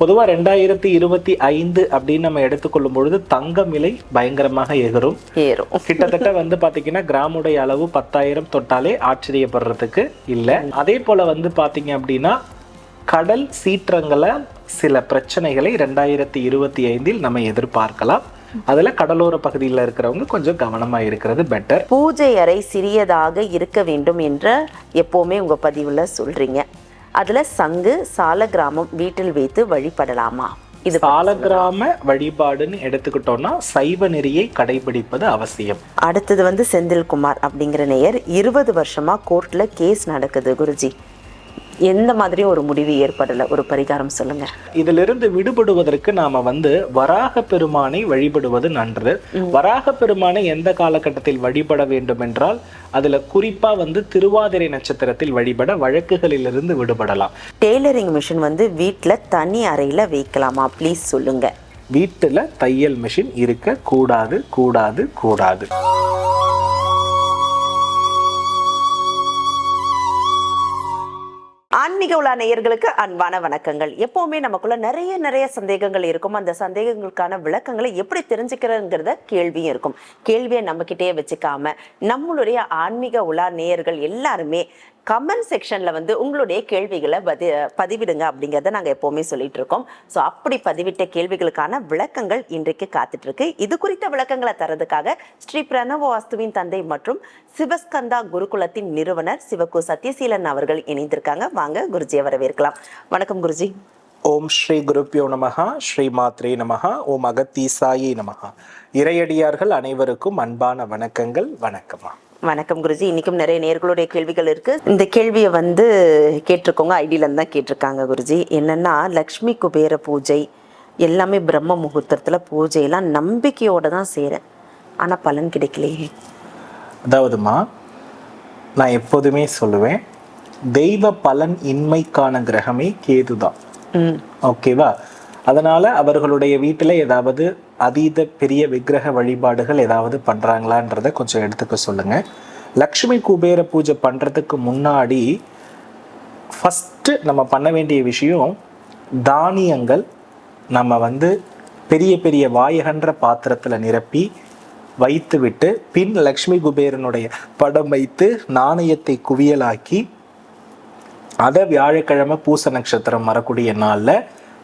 பொதுவா ரெண்டாயிரத்தி இருபத்தி ஐந்து அப்படின்னு நம்ம எடுத்துக்கொள்ளும் பொழுது தங்கம் விலை பயங்கரமாக எகரும் ஏறும். கிட்டத்தட்ட வந்து பாத்தீங்கன்னா கிராமுடைய அளவு பத்தாயிரம் தொட்டாலே ஆச்சரியப்படுறதுக்கு இல்ல. அதே போல வந்து பாத்தீங்க அப்படின்னா கடல் சீற்றங்களை சில பிரச்சனைகளை ரெண்டாயிரத்தி இருபத்தி ஐந்தில் நம்ம எதிர்பார்க்கலாம். அதுல கடலோர பகுதியில் இருக்கிறவங்க கொஞ்சம் கவனமா இருக்கிறது பெட்டர் பூஜை அறை சிறியதாக இருக்க வேண்டும் என்ற எப்பவுமே உங்க பதிவுல சொல்றீங்க. அதுல சங்கு சால கிராமம் வீட்டில் வைத்து வழிபடலாமா? இது சாலக்கிராம வழிபாடுன்னு எடுத்துக்கிட்டோம்னா சைவ நெறியை கடைபிடிப்பது அவசியம். அடுத்தது வந்து செந்தில்குமார் அப்படிங்கிற நேயர் இருபது வருஷமா கோர்ட்ல கேஸ் நடக்குது குருஜி. எந்த மாதிரி ஒரு முடிவு ஏற்படல? ஒரு பரிகாரம் சொல்லுங்க. இதிலிருந்து விடுபடுவதற்கு நாம வந்து வராக பெருமானை வழிபடுவது நன்று. வராக பெருமானை எந்த காலகட்டத்தில் வழிபட வேண்டும் என்றால் அதுல குறிப்பா வந்து திருவாதிரை நட்சத்திரத்தில் வழிபட வழக்குகளிலிருந்து விடுபடலாம். டெய்லரிங் மிஷின் வந்து வீட்ல தனி அறையில வைக்கலாமா? ப்ளீஸ் சொல்லுங்க. வீட்டுல தையல் மிஷின் இருக்க கூடாது கூடாது கூடாது. ஆன்மீக உலா நேயர்களுக்கு அன்பான வணக்கங்கள். எப்பவுமே நமக்குள்ள நிறைய நிறைய சந்தேகங்கள் இருக்கும். அந்த சந்தேகங்களுக்கான விளக்கங்களை எப்படி தெரிஞ்சுக்கிறதுங்கிறத கேள்வியும் இருக்கும். கேள்வியை நம்மகிட்டேயே வச்சுக்காம நம்மளுடைய ஆன்மீக உலா நேயர்கள் எல்லாருமே கமெண்ட் செக்ஷனில் வந்து உங்களுடைய கேள்விகளை பதி பதிவிடுங்க அப்படிங்கிறத நாங்கள் எப்போவுமே சொல்லிட்டு இருக்கோம். ஸோ அப்படி பதிவிட்ட கேள்விகளுக்கான விளக்கங்கள் இன்றைக்கு காத்துட்டு இருக்கு இது குறித்த விளக்கங்களை தரதுக்காக ஸ்ரீ பிரணவ வாஸ்துவின் தந்தை மற்றும் சிவஸ்கந்தா குருகுலத்தின் நிறுவனர் சிவகு சத்யசீலன் அவர்கள் இணைந்திருக்காங்க. வாங்க குருஜியை வரவேற்கலாம். வணக்கம் குருஜி. ஓம் ஸ்ரீ குருப்பியோ நமகா ஸ்ரீ மாத்ரே நமகா ஓம் அகத்தீசாயி நமகா இறையடியார்கள் அனைவருக்கும் அன்பான வணக்கங்கள் வணக்கமா. வணக்கம் குருஜி. இன்னைக்கும் நிறைய நேர்களுடைய கேள்விகள் இருக்கு. இந்த கேள்வியை வந்து கேட்டிருக்கோங்க ஐடியில இருந்து தான் கேட்டிருக்காங்க குருஜி. என்னன்னா லக்ஷ்மி குபேர பூஜை எல்லாமே பிரம்ம முகூர்த்தத்துல பூஜையெல்லாம் நம்பிக்கையோட தான் செய்றேன். ஆனா பலன் கிடைக்கலையே. அதாவதுமா நான் எப்போதுமே சொல்லுவேன் தெய்வ பலன் இன்மைக்கான கிரகமே கேதுதான். ம். ஓகேவா? அதனால அவர்களுடைய வீட்டில் ஏதாவது அதீத பெரிய விக்கிரக வழிபாடுகள் ஏதாவது பண்ணுறாங்களான்றதை கொஞ்சம் எடுத்துக்க சொல்லுங்கள் லக்ஷ்மி குபேர பூஜை பண்ணுறதுக்கு முன்னாடி ஃபஸ்ட்டு நம்ம பண்ண வேண்டிய விஷயம் தானியங்கள் நம்ம வந்து பெரிய பெரிய வாயகன்ற பாத்திரத்தில் நிரப்பி வைத்துவிட்டு பின் லக்ஷ்மி குபேரனுடைய படம் வைத்து நாணயத்தை குவியலாக்கி அதை வியாழக்கிழமை பூச நட்சத்திரம் வரக்கூடிய நாளில்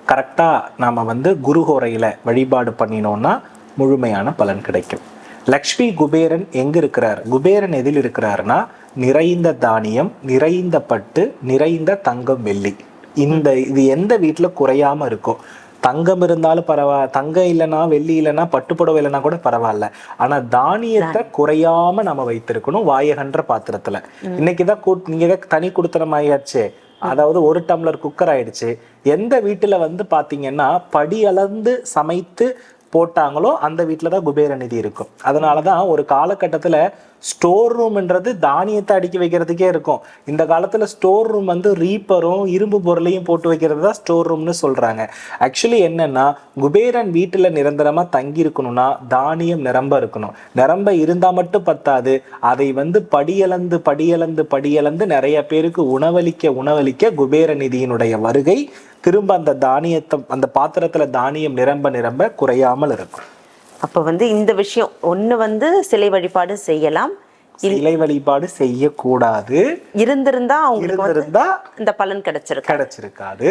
கரெக்டாக நாம் வந்து குருஹோரையில் வழிபாடு பண்ணினோம்னா முழுமையான பலன் கிடைக்கும். லக்ஷ்மி குபேரன் எங்க இருக்கிறார்? குபேரன் எதில் இருக்கிறாருன்னா நிறைந்த தானியம் நிறைந்த பட்டு நிறைந்த தங்கம் வெள்ளி. இந்த இது எந்த வீட்டில் குறையாம இருக்கும் தங்கம் இருந்தாலும் பரவா தங்கம் இல்லைன்னா வெள்ளி இல்லைன்னா பட்டுப்புடவை இல்லைன்னா கூட பரவாயில்ல. ஆனா தானியத்தை குறையாம நம்ம வைத்திருக்கணும் வாயகன்ற பாத்திரத்துல. இன்னைக்குதான் கூட் நீங்க தான் தனி குடுத்தனம் ஆயாச்சு அதாவது ஒரு டம்ளர் குக்கர் ஆயிடுச்சு. எந்த வீட்டில் வந்து பார்த்தீங்கன்னா படி அளந்து சமைத்து போட்டாங்களோ அந்த வீட்டில் தான் குபேர நிதி இருக்கும். அதனால தான் ஒரு காலகட்டத்தில் ஸ்டோர் ரூம்ன்றது தானியத்தை அடுக்கி வைக்கிறதுக்கே இருக்கும். இந்த காலத்தில் ஸ்டோர் ரூம் வந்து ரீப்பரும் இரும்பு பொருளையும் போட்டு வைக்கிறது தான் ஸ்டோர் ரூம்னு சொல்கிறாங்க ஆக்சுவலி என்னென்னா குபேரன் வீட்டில் நிரந்தரமாக தங்கி இருக்கணும்னா தானியம் நிரம்ப இருக்கணும். நிரம்ப இருந்தால் மட்டும் பத்தாது. அதை வந்து படியளந்து படியளந்து படியளந்து நிறைய பேருக்கு உணவளிக்க உணவளிக்க குபேர நிதியினுடைய வருகை திரும்ப அந்த தானியத்தை அந்த பாத்திரத்தில் தானியம் நிரம்ப நிரம்ப குறையாமல் இருக்கும். அப்போ வந்து இந்த விஷயம் ஒன்று வந்து சிலை வழிபாடு செய்யலாம். சிலை வழிபாடு செய்யக்கூடாது. இருந்திருந்தா அவங்களுக்கு இருந்திருந்தா இந்த பலன் கிடைச்சிருக்கு கிடைச்சிருக்காது.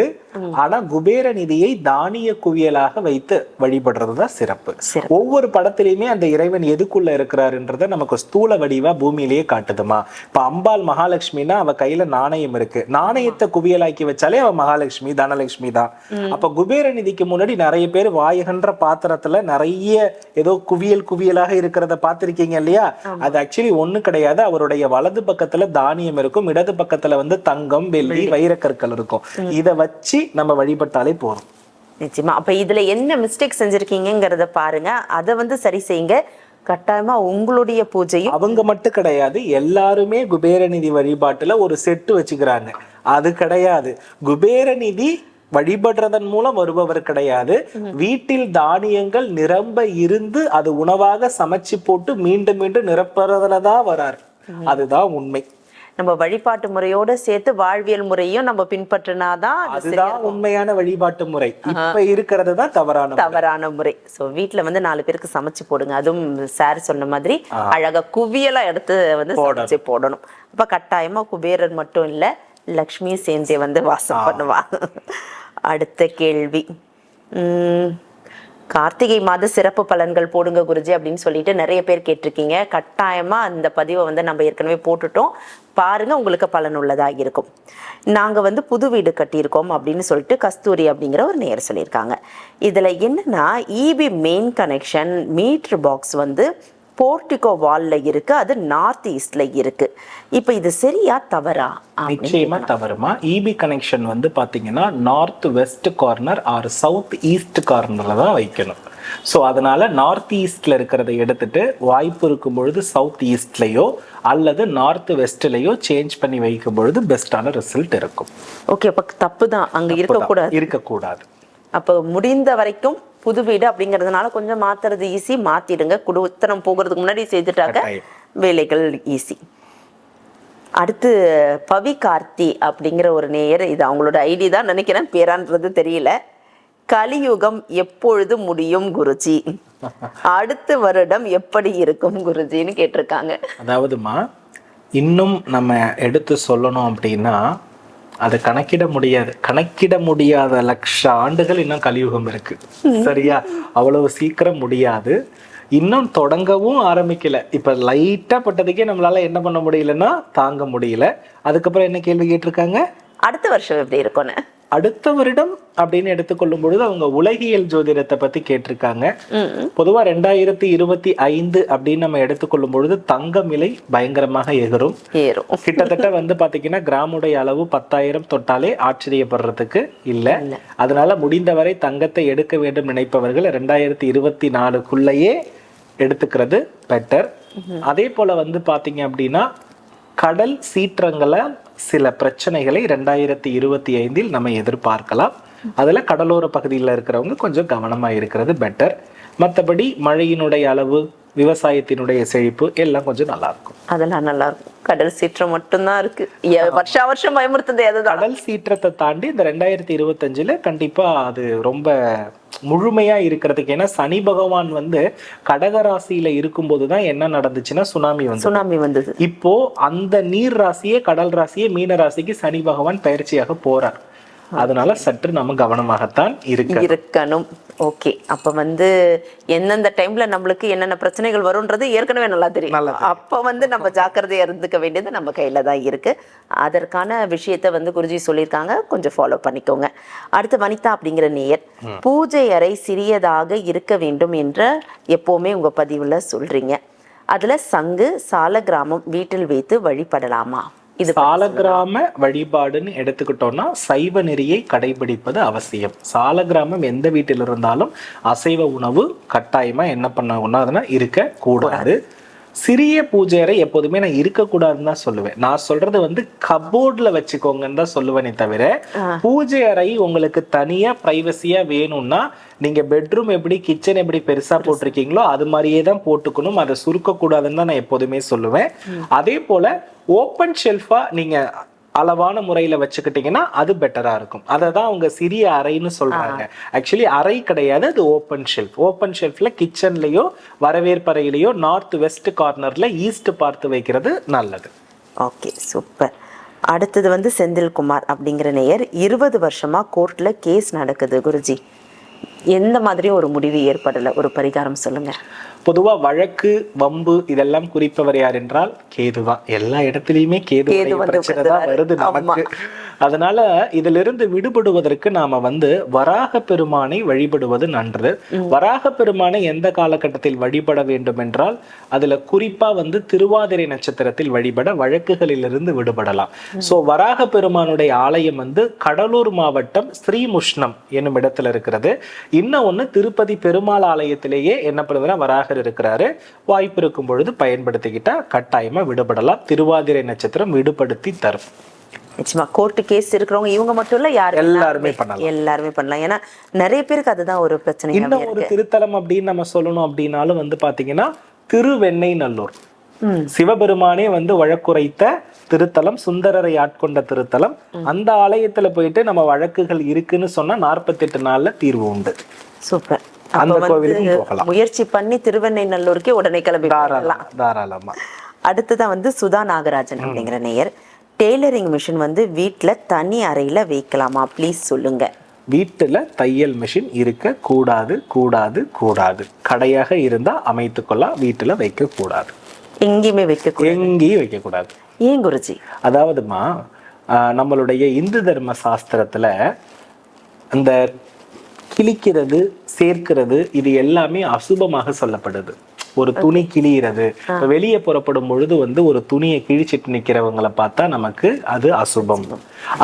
ஆனா குபேர நிதியை தானிய குவியலாக வைத்து வழிபடுறது தான் சிறப்பு. சிறப்பு. ஒவ்வொரு படத்திலையுமே அந்த இறைவன் எதுக்குள்ள இருக்கிறாருன்றத நமக்கு ஸ்தூல வடிவா பூமியிலேயே காட்டுதுமா. இப்ப அம்பாள் மகாலட்சுமினா அவ கையில நாணயம் இருக்கு. நாணயத்தை குவியலாக்கி வச்சாலே அவ மகாலட்சுமி தனலட்சுமி தான். அப்ப குபேர நிதிக்கு முன்னாடி நிறைய பேர் வாயகன்ற பாத்திரத்துல நிறைய ஏதோ குவியல் குவியலாக இருக்கிறத பார்த்திருக்கீங்க இல்லையா? அது ஆக்சுவலி ஒண்ணு கிடையாது. அவருடைய வலது பக்கத்துல தானியம் இருக்கும். இடது பக்கத்துல வந்து தங்கம் வெள்ளி வைரக்கற்கள் இருக்கும். இத வச்சு நம்ம வழிபட்டாலே போதும். நிச்சயமா. அப்ப இதுல என்ன மிஸ்டேக் செஞ்சிருக்கீங்கங்கிறத பாருங்க. அதை வந்து சரி செய்யுங்க. கட்டாயமா உங்களுடைய பூஜையும் அவங்க மட்டும் கிடையாது. எல்லாருமே குபேரநிதி வழிபாட்டுல ஒரு செட்டு வச்சுக்கிறாங்க. அது கிடையாது. குபேரநிதி வழிபடுறதன் மூலம் வருபவர் கிடையாது. வீட்டில் தானியங்கள் நிரம்ப இருந்து அது உணவாக சமைச்சு போட்டு மீண்டும் மீண்டும் நிரப்புறதுல தான் வரார். அதுதான் உண்மை. நம்ம வழிபாட்டு முறையோட சேர்த்து வாழ்வியல் முறையும் நம்ம பின்பற்றினாதான் அது அதுதான் உண்மையான வழிபாட்டு முறை. இப்ப இருக்கிறது தான் தவறான. தவறான முறை. ஸோ வீட்ல வந்து நாலு பேருக்கு சமைச்சு போடுங்க. அதுவும் சார் சொன்ன மாதிரி அழகா குவியலா எடுத்து வந்து சமைச்சு போடணும். அப்ப கட்டாயமா குபேரர் மட்டும் இல்ல லக்ஷ்மியும் சேர்ந்தே வந்து வாசம் பண்ணுவா. அடுத்த கேள்வி. கார்த்திகை மாத சிறப்பு பலன்கள் போடுங்க குருஜி அப்படின்னு சொல்லிட்டு நிறைய பேர் கேட்டிருக்கீங்க. கட்டாயமா அந்த பதிவை வந்து நம்ம ஏற்கனவே போட்டுட்டோம். பாருங்க உங்களுக்கு பலனுள்ளதா இருக்கும். நாங்கள் வந்து புது வீடு கட்டியிருக்கோம் அப்படின்னு சொல்லிட்டு கஸ்தூரி அப்படிங்கிற ஒரு நேர் சொல்லியிருக்காங்க. இதில் என்னன்னா EB main connection meter box வந்து போர்டிகோ வால்ல இருக்கு அது நார்த் ஈஸ்ட்ல இருக்கு. இப்போ இது சரியா தவறா? நிச்சயமா தவறுமா. இபி கனெக்ஷன் வந்து பாத்தீங்கன்னா north west corner or south east கார்னர்ல தான் வைக்கணும். ஸோ அதனால நார்த் ஈஸ்ட்ல இருக்கிறத எடுத்துட்டு வாய்ப்பு இருக்கும் பொழுது சவுத் ஈஸ்ட்லயோ அல்லது நார்த் வெஸ்ட்லயோ சேஞ்ச் பண்ணி வைக்கும் பொழுது பெஸ்டான ரிசல்ட் இருக்கும். ஓகே அப்ப தப்பு தான். அங்க இருக்கக்கூடாது. இருக்கக்கூடாது. அப்போ முடிந்த வரைக்கும் புது வீடு அப்படிங்கிறதுனால கொஞ்சம் மாத்துறது ஈஸி மாத்திடுங்க. குடுத்தனம் போகிறதுக்கு முன்னாடி செய்துட்டாக்க. வேலைகள் ஈஸி அடுத்து பவி கார்த்தி அப்படிங்கிற ஒரு நேயர் இது அவங்களோட ஐடி தான் நினைக்கிறேன். பேரான்றது தெரியல. கலியுகம் எப்பொழுது முடியும் குருஜி? அடுத்த வருடம் எப்படி இருக்கும் குருஜின்னு கேட்டிருக்காங்க. அதாவதுமா இன்னும் நம்ம எடுத்து சொல்லணும் அப்படின்னா அதை கணக்கிட முடியாது. கணக்கிட முடியாத லட்ச ஆண்டுகள் இன்னும் கலியுகம் இருக்கு. சரியா? அவ்வளவு சீக்கிரம் முடியாது. இன்னும் தொடங்கவும் ஆரம்பிக்கல. இப்ப லைட்டா பட்டதுக்கே நம்மளால என்ன பண்ண முடியலன்னா தாங்க முடியல. அதுக்கப்புறம் என்ன கேள்வி கேட்டிருக்காங்க? அடுத்த வருஷம் எப்படி இருக்கும்னு? அடுத்த வருடம் அப்படின்னு எடுத்துக்கொள்ளும் பொழுது அவங்க உலகியல் ஜோதிடத்தை பத்தி கேட்டிருக்காங்க. பொதுவா ரெண்டாயிரத்தி இருபத்தி ஐந்து அப்படின்னு நம்ம எடுத்துக்கொள்ளும் பொழுது தங்கம் விலை பயங்கரமாக எகிரும் கிட்டத்தட்ட வந்து பாத்தீங்கன்னா கிராமுடைய அளவு பத்தாயிரம் தொட்டாலே ஆச்சரியப்படுறதுக்கு இல்ல. அதனால முடிந்தவரை தங்கத்தை எடுக்க வேண்டும் நினைப்பவர்கள் ரெண்டாயிரத்தி இருபத்தி நாலுக்குள்ளேயே எடுத்துக்கிறது பெட்டர் அதே போல வந்து பாத்தீங்க அப்படின்னா கடல் சீற்றங்களை சில பிரச்சனைகளை ரெண்டாயிரத்தி இருபத்தி ஐந்தில் நம்ம எதிர்பார்க்கலாம். அதில் கடலோர பகுதியில் இருக்கிறவங்க கொஞ்சம் கவனமாக இருக்கிறது பெட்டர் மற்றபடி மழையினுடைய அளவு விவசாயத்தினுடைய செழிப்பு எல்லாம் கொஞ்சம் நல்லா இருக்கும் அதெல்லாம் நல்லா இருக்கும் கடல் சீற்றம் மட்டும்தான் இருக்கு. எ- வருஷா வருஷம் பயமுறுத்துது அதுதான். கடல் சீற்றத்தை தாண்டி இந்த ரெண்டாயிரத்தி இருபத்தஞ்சுல கண்டிப்பா அது ரொம்ப முழுமையா இருக்கிறதுக்கு ஏன்னா சனி பகவான் வந்து கடக ராசியில இருக்கும்போது தான் என்ன நடந்துச்சுன்னா சுனாமி வந்து சுனாமி வந்தது. இப்போ அந்த நீர் ராசியே கடல் ராசியே மீன ராசிக்கு சனி பகவான் பயிற்சியாக போறார். அதனால சற்று நம்ம கவனமாகத்தான் இருக்க இருக்கணும். ஓகே. அப்ப வந்து எந்தெந்த டைம்ல நம்மளுக்கு என்னென்ன பிரச்சனைகள் வரும்ன்றது ஏற்கனவே நல்லா தெரியும். அப்ப வந்து நம்ம ஜாக்கிரதையா இருந்துக்க வேண்டியது நம்ம கையில தான் இருக்கு. அதற்கான விஷயத்த வந்து குருஜி சொல்லியிருக்காங்க. கொஞ்சம் ஃபாலோ பண்ணிக்கோங்க. அடுத்து வனிதா அப்படிங்கிற நேயர். பூஜை அறை சிறியதாக இருக்க வேண்டும் என்ற எப்பவுமே உங்க பதிவுல சொல்றீங்க. அதுல சங்கு சால கிராமம் வீட்டில் வைத்து வழிபடலாமா? இது சாலக்கிராம வழிபாடுன்னு எடுத்துக்கிட்டோம்னா சைவ நெறியை கடைபிடிப்பது அவசியம். சாலக்கிராமம் எந்த வீட்டில் இருந்தாலும் அசைவ உணவு கட்டாயமா என்ன பண்ண ஒண்ணாதுன்னா இருக்க கூடாது. சிறிய பூஜை அறை எப்போதுமே நான் இருக்கக்கூடாதுன்னு தான் சொல்லுவேன். நான் சொல்றது வந்து கபோர்ட்ல வச்சுக்கோங்கன்னு தான் சொல்லுவேனே தவிர பூஜை அறை உங்களுக்கு தனியா பிரைவசியா வேணும்னா நீங்க பெட்ரூம் எப்படி கிச்சன் எப்படி பெருசா போட்டிருக்கீங்களோ அது மாதிரியே தான் போட்டுக்கணும். அதை சுருக்க கூடாதுன்னு தான் நான் எப்போதுமே சொல்லுவேன். அதே போல ஓப்பன் ஷெல்ஃபா நீங்க அளவான முறையில வச்சுக்கிட்டீங்கன்னா அது பெட்டரா இருக்கும். அதை தான் அவங்க சிறிய அறைன்னு சொல்றாங்க. ஆக்சுவலி அறை கிடையாது அது ஓப்பன் ஷெல்ஃப் ஓப்பன் ஷெல்ஃப்ல கிச்சன்லயோ வரவேற்பறையிலயோ நார்த் வெஸ்ட் கார்னர்ல ஈஸ்ட் பார்த்து வைக்கிறது நல்லது. ஓகே சூப்பர் அடுத்தது வந்து செந்தில்குமார் அப்படிங்கிற நேயர். இருபது வருஷமா கோர்ட்ல கேஸ் நடக்குது குருஜி. எந்த மாதிரியும் ஒரு முடிவு ஏற்படல? ஒரு பரிகாரம் சொல்லுங்க. பொதுவா வழக்கு வம்பு இதெல்லாம் குறிப்பவர் யார் என்றால் கேதுதான் எல்லா இடத்துலயுமே கேது பிரச்சனை தான் வருது நமக்கு. அதனால இதிலிருந்து விடுபடுவதற்கு நாம வந்து வராக பெருமானை வழிபடுவது நன்று. வராக பெருமானை எந்த காலகட்டத்தில் வழிபட வேண்டும் என்றால் அதுல குறிப்பா வந்து திருவாதிரை நட்சத்திரத்தில் வழிபட வழக்குகளிலிருந்து விடுபடலாம். சோ வராக பெருமானுடைய ஆலயம் வந்து கடலூர் மாவட்டம் ஸ்ரீமுஷ்ணம் என்னும் இடத்துல இருக்கிறது. இன்னும் ஒண்ணு திருப்பதி பெருமாள் ஆலயத்திலேயே என்ன பண்ணுதுன்னா வராகர் இருக்கிறாரு. வாய்ப்பு இருக்கும் பொழுது பயன்படுத்திக்கிட்டா கட்டாயமா விடுபடலாம். திருவாதிரை நட்சத்திரம் விடுபடுத்தி தரும். நிச்சயமா கோர்ட்டு கேஸ் இருக்கிறவங்க இவங்க மட்டும் இல்ல யாரு எல்லாருமே பண்ணலாம். எல்லாருமே பண்ணலாம். ஏன்னா நிறைய பேருக்கு அதுதான் ஒரு பிரச்சனையாவே இன்னும் ஒரு திருத்தலம் அப்படின்னு நம்ம சொல்லணும் அப்படின்னாலும் வந்து பாத்தீங்கன்னா திருவெண்ணெய் நல்லூர் சிவபெருமானே வந்து வழக்குரைத்த திருத்தலம் சுந்தரரை ஆட்கொண்ட திருத்தலம். அந்த ஆலயத்துல போயிட்டு நம்ம வழக்குகள் இருக்குன்னு சொன்னா நாற்பத்தெட்டு நாள்ல தீர்வு உண்டு. சூப்பர். அந்த வந்து போகலாம். முயற்சி பண்ணி திருவெண்ணெய்நல்லூருக்கே உடனே கிளம்பி தாராளமா அடுத்ததான் வந்து சுதா நாகராஜன் அப்படிங்கிற நேயர். டெய்லரிங் மிஷின் வந்து வீட்ல தனி அறையில வைக்கலாமா? ப்ளீஸ் சொல்லுங்க. வீட்டுல தையல் மிஷின் இருக்க கூடாது கூடாது கூடாது. கடையாக இருந்தா அமைத்துக்கொள்ளலாம் வீட்டுல வைக்க கூடாது. எங்கேயுமே வைக்க எங்கேயும் வைக்க கூடாது. ஏன் குருஜி? அதாவதுமா நம்மளுடைய இந்து தர்ம சாஸ்திரத்துல அந்த கிழிக்கிறது சேர்க்கிறது இது எல்லாமே அசுபமாக சொல்லப்படுது. ஒரு துணி கிழிகிறது இப்ப வெளியே புறப்படும் பொழுது வந்து ஒரு துணியை கிழிச்சிட்டு நிக்கிறவங்களை பார்த்தா நமக்கு அது அசுபம்.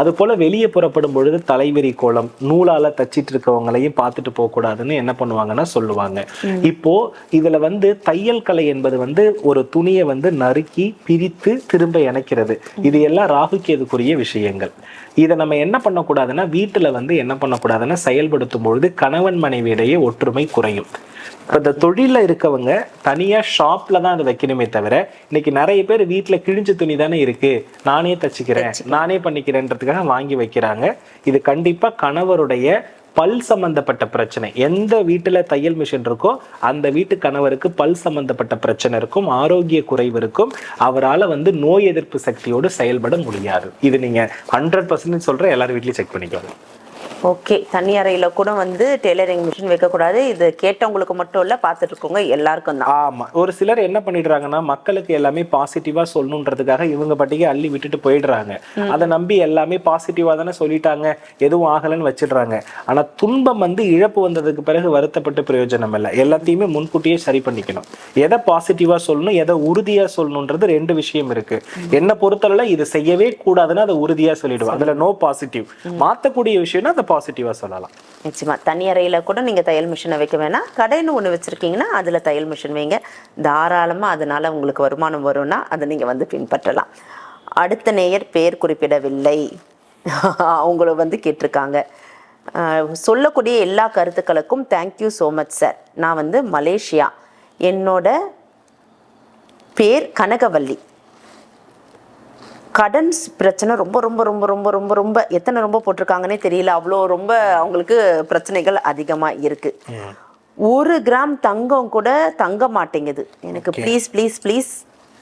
அது போல வெளியே புறப்படும் பொழுது தலைவிரி கோலம் நூலால தச்சிட்டு இருக்கவங்களையும் பார்த்துட்டு போக கூடாதுன்னு என்ன பண்ணுவாங்கன்னா சொல்லுவாங்க. இப்போ இதுல வந்து தையல் கலை என்பது வந்து ஒரு துணியை வந்து நறுக்கி பிரித்து திரும்ப இணைக்கிறது. இது எல்லாம் ராகு கேதுக்குரிய விஷயங்கள். இதை நம்ம என்ன பண்ணக்கூடாதுன்னா வீட்டுல வந்து என்ன பண்ணக்கூடாதுன்னா செயல்படுத்தும் பொழுது கணவன் மனைவியிடையே ஒற்றுமை குறையும். இப்ப இந்த தொழில இருக்கவங்க தனியா ஷாப்ல தான் அதை வைக்கணுமே தவிர இன்னைக்கு நிறைய பேர் வீட்டுல கிழிஞ்ச துணி தானே இருக்கு. நானே தச்சுக்கிறேன் நானே பண்ணிக்கிறேன்றதுக்காக வாங்கி வைக்கிறாங்க. இது கண்டிப்பா கணவருடைய பல் சம்பந்தப்பட்ட பிரச்சனை. எந்த வீட்டுல தையல் மிஷின் இருக்கோ அந்த வீட்டு கணவருக்கு பல் சம்பந்தப்பட்ட பிரச்சனை இருக்கும் ஆரோக்கிய குறைவு இருக்கும். அவரால வந்து நோய் எதிர்ப்பு சக்தியோடு செயல்பட முடியாது. இது நீங்க ஹண்ட்ரட் பர்சன்ட் சொல்ற எல்லாரும் வீட்லயும் செக் பண்ணிக்கோங்க. ஓகே. தனி அறையில கூட வந்து டெய்லரிங் மிஷின் வைக்கக்கூடாது இது கேட்டவங்களுக்கு மட்டும் இல்ல பார்த்துட்டு இருக்கவங்க எல்லாருக்கும் தான். ஆமா. ஒரு சிலர் என்ன பண்ணிடுறாங்கன்னா மக்களுக்கு எல்லாமே பாசிட்டிவா சொல்லணுன்றதுக்காக இவங்க பாட்டிக்கு அள்ளி விட்டுட்டு போயிடுறாங்க. அதை நம்பி எல்லாமே பாசிட்டிவா தானே சொல்லிட்டாங்க. எதுவும் ஆகலைன்னு வச்சிடுறாங்க. ஆனா துன்பம் வந்து இழப்பு வந்ததுக்கு பிறகு வருத்தப்பட்டு பிரயோஜனம் இல்லை. எல்லாத்தையுமே முன்கூட்டியே சரி பண்ணிக்கணும். எதை பாசிட்டிவா சொல்லணும் எதை உறுதியா சொல்லணுன்றது ரெண்டு விஷயம் இருக்கு. என்ன பொறுத்தளவுல இது செய்யவே கூடாதுன்னு அதை உறுதியா சொல்லிடுவோம். அதுல நோ பாசிட்டிவ் மாத்தக்கூடிய விஷயம்னா அதை பாசிட்டிவாக சொல்லலாம். நிச்சயமாக தனி அறையில் கூட நீங்கள் தையல் மிஷினை வைக்க வேணாம். கடைன்னு ஒன்று வச்சுருக்கீங்கன்னா அதில் தையல் மிஷின் வைங்க. தாராளமாக அதனால் உங்களுக்கு வருமானம் வரும்னா அதை நீங்கள் வந்து பின்பற்றலாம். அடுத்த நேயர் பேர் குறிப்பிடவில்லை. அவங்கள வந்து கேட்டிருக்காங்க. சொல்லக்கூடிய எல்லா கருத்துக்களுக்கும் thank you so much sir நான் வந்து மலேசியா. என்னோட பேர் கனகவல்லி. கடன் ஸ் பிரச்சனை ரொம்ப ரொம்ப ரொம்ப ரொம்ப ரொம்ப ரொம்ப எத்தனை ரொம்ப போட்டிருக்காங்கன்னே தெரியல. அவ்வளோ ரொம்ப அவங்களுக்கு பிரச்சனைகள் அதிகமாக இருக்கு. ஒரு கிராம் தங்கம் கூட தங்க மாட்டேங்குது. எனக்கு ப்ளீஸ் ப்ளீஸ் ப்ளீஸ்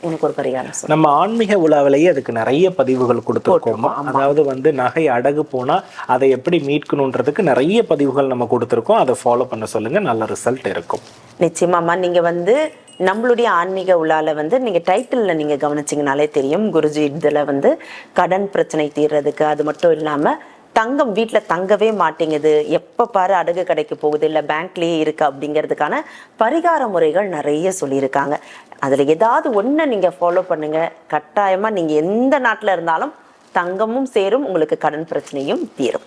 எனக்கு ஒரு பரிகாரம். நம்ம ஆன்மீக உலாவிலேயே அதுக்கு நிறைய பதிவுகள் கொடுத்துருக்கோம். அதாவது வந்து நகை அடகு போனா அதை எப்படி மீட்கணுன்றதுக்கு நிறைய பதிவுகள் நம்ம கொடுத்துருக்கோம். அதை ஃபாலோ பண்ண சொல்லுங்க. நல்ல ரிசல்ட் இருக்கும். நிச்சயமாம்மா. நீங்க வந்து நம்மளுடைய ஆன்மீக உலால வந்து நீங்க டைட்டில் நீங்க கவனிச்சிங்கனாலே தெரியும். குருஜி இதுல வந்து கடன் பிரச்சனை தீர்றதுக்கு அது மட்டும் இல்லாம தங்கம் வீட்டில் தங்கவே மாட்டேங்குது. எப்போ பாரு அடகு கடைக்கு போகுது இல்லை பேங்க்லயே இருக்கு அப்படிங்கிறதுக்கான பரிகார முறைகள் நிறைய சொல்லியிருக்காங்க. அதுல ஏதாவது ஒன்று நீங்க ஃபாலோ பண்ணுங்க. கட்டாயமா நீங்க எந்த நாட்டுல இருந்தாலும் தங்கமும் சேரும் உங்களுக்கு கடன் பிரச்சனையும் தீரும்.